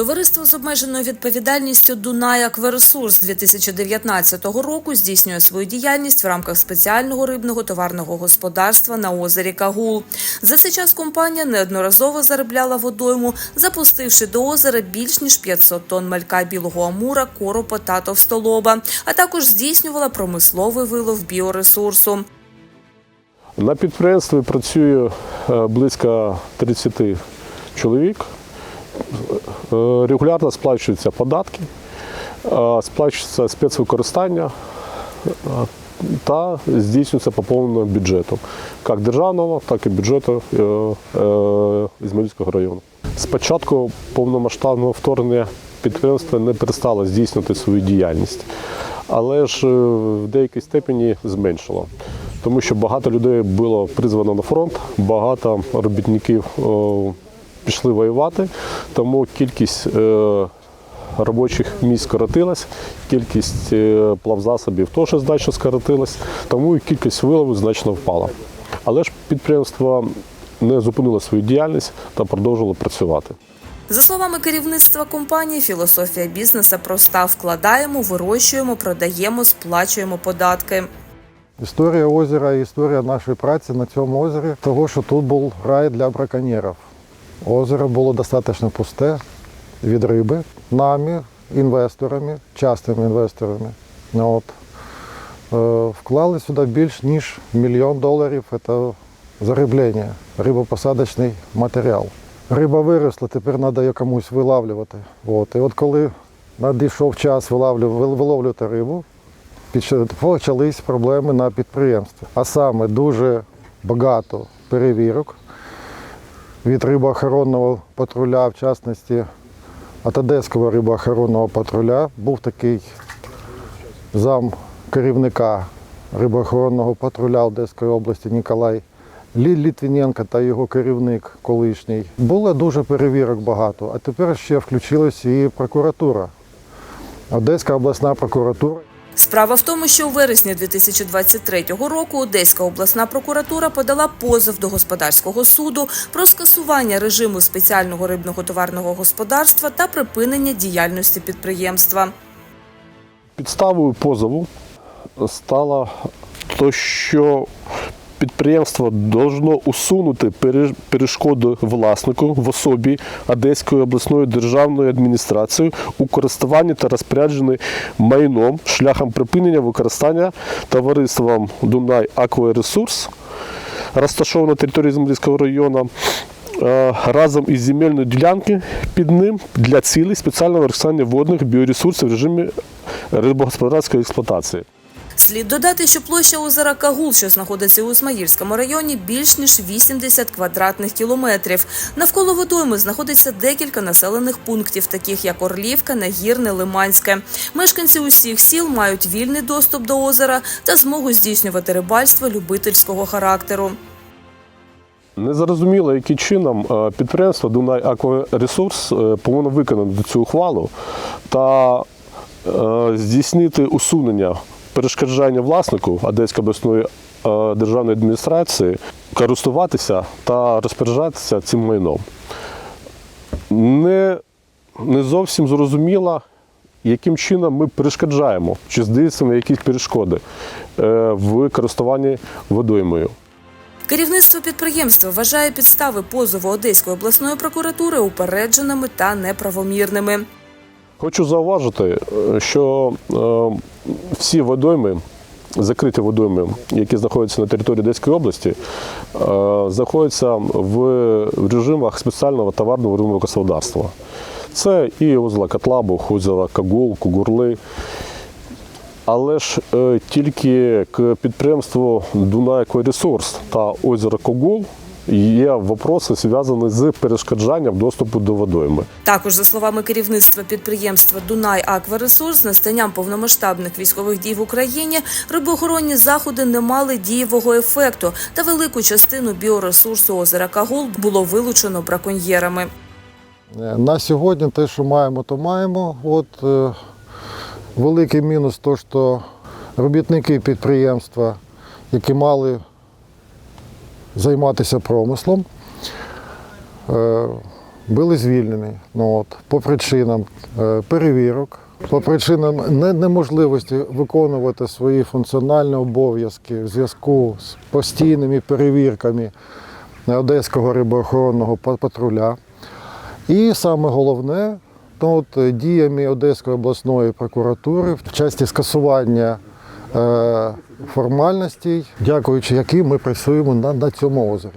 Товариство з обмеженою відповідальністю Дунай Акваресурс з 2019 року здійснює свою діяльність в рамках спеціального рибного товарного господарства на озері Кагул. За цей час компанія неодноразово заробляла водойму, запустивши до озера більш ніж 500 тонн малька білого амура, коропа та товстолоба, а також здійснювала промисловий вилов біоресурсу. На підприємстві працює е, близько 30 чоловік. Е, Регулярно сплачуються податки, е, сплачується спецвикористання е, та здійснюється поповнення бюджету, як державного, так і бюджету Ізмаїльського району. З початку повномасштабного вторгнення підприємство не перестало здійснювати свою діяльність, але ж в деякій степені зменшило. Тому що багато людей було призвано на фронт, багато робітників пішли воювати, тому кількість е, робочих місць скоротилась, кількість е, плавзасобів теж значно скоротилась, тому і кількість вилову значно впала. Але ж підприємство не зупинило свою діяльність та продовжило працювати. За словами керівництва компанії, філософія бізнесу проста: вкладаємо, вирощуємо, продаємо, сплачуємо податки. Історія озера і історія нашої праці на цьому озері, того, що тут був рай для браконьєрів. Озеро було достатньо пусте від риби нами, інвесторами, частими інвесторами. От. Е, Вклали сюди більш ніж мільйон доларів це зароблення, рибопосадочний матеріал. Риба виросла, тепер треба її комусь вилавлювати. От. І от коли надійшов час виловлювати рибу, почались проблеми на підприємстві. А саме дуже багато перевірок від рибоохоронного патруля, в частності від Одеського рибоохоронного патруля. Був такий зам керівника рибоохоронного патруля Одеської області Ніколай Лі- Літвіненко та його керівник колишній. Було дуже перевірок багато, а тепер ще включилась і прокуратура. Одеська обласна прокуратура. Справа в тому, що у вересні 2023 року Одеська обласна прокуратура подала позов до господарського суду про скасування режиму спеціального рибного товарного господарства та припинення діяльності підприємства. Підставою позову стало те, що підприємство должно усунути перешкоду власнику в особі Одеської обласної державної адміністрації у користуванні та розпорядженні майном шляхом припинення використання товариством Дунай Акваресурс, розташовано на території Землівського району, е, разом із земельною ділянки під ним для цілей спеціального використання водних біоресурсів в режимі рибогосподарської експлуатації. Слід додати, що площа озера Кагул, що знаходиться у Ізмаїльському районі, більш ніж 80 квадратних кілометрів. Навколо водойми знаходиться декілька населених пунктів, таких як Орлівка, Нагірне, Лиманське. Мешканці усіх сіл мають вільний доступ до озера та змогу здійснювати рибальство любительського характеру. Незрозуміло, яким чином е, підприємство Дунай Акваресурс е, повинно виконати цю ухвалу та е, здійснити усунення перешкоджання власнику Одеської обласної е, державної адміністрації користуватися та розпоряджатися цим майном. Не, не зовсім зрозуміло, яким чином ми перешкоджаємо, чи здійснюємо якісь перешкоди е, в користуванні водоймою. Керівництво підприємства вважає підстави позову Одеської обласної прокуратури упередженими та неправомірними. Хочу зауважити, е, що е, всі водойми, закриті водойми, які знаходяться на території Одеської області, е, знаходяться в, режимах спеціального товарного ринного господарства. Це і озеро Котлабух, озеро Кагул, Кугурли. Але ж тільки к підприємству Дунай Акваресурс та озеро Когул є вопроси, зв'язані з перешкоджанням доступу до водойми. Також, за словами керівництва підприємства Дунай Акваресурс, з настанням повномасштабних військових дій в Україні рибоохоронні заходи не мали дієвого ефекту, та велику частину біоресурсу озера Кагул було вилучено браконьєрами. На сьогодні те, що маємо, то маємо. От, е, великий мінус то, що робітники підприємства, які мали займатися промислом, е, були звільнені ну, от, по причинам е, перевірок, по причинам неможливості виконувати свої функціональні обов'язки в зв'язку з постійними перевірками Одеського рибоохоронного патруля. І саме головне, ну, от, діями Одеської обласної прокуратури в часті скасування е, формальностей, дякуючи яким ми працюємо на, на цьому озері.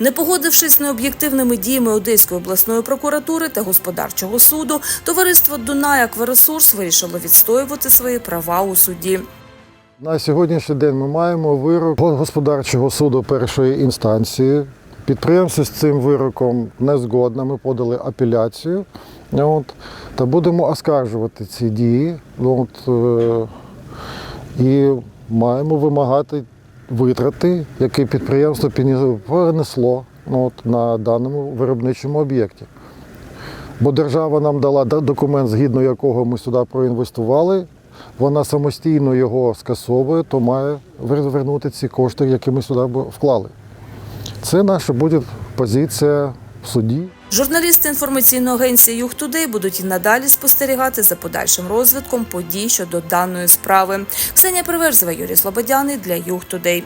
Не погодившись з необ'єктивними діями Одеської обласної прокуратури та господарчого суду, товариство Дунай Акваресурс вирішило відстоювати свої права у суді. На сьогоднішній день ми маємо вирок господарчого суду першої інстанції. Підприємство з цим вироком не згодне. Ми подали апеляцію. От, та будемо оскаржувати ці дії. От, е, і маємо вимагати витрати, які підприємство підні- понесло от, на даному виробничому об'єкті. Бо держава нам дала документ, згідно якого ми сюди проінвестували. Вона самостійно його скасовує, то має вер- вернути ці кошти, які ми сюди вклали. Це наша буде позиція в суді. Журналісти інформаційної агенції Юхтудей будуть і надалі спостерігати за подальшим розвитком подій щодо даної справи. Ксенія Приверзева, Юрій Слободяний для Юг Тудей.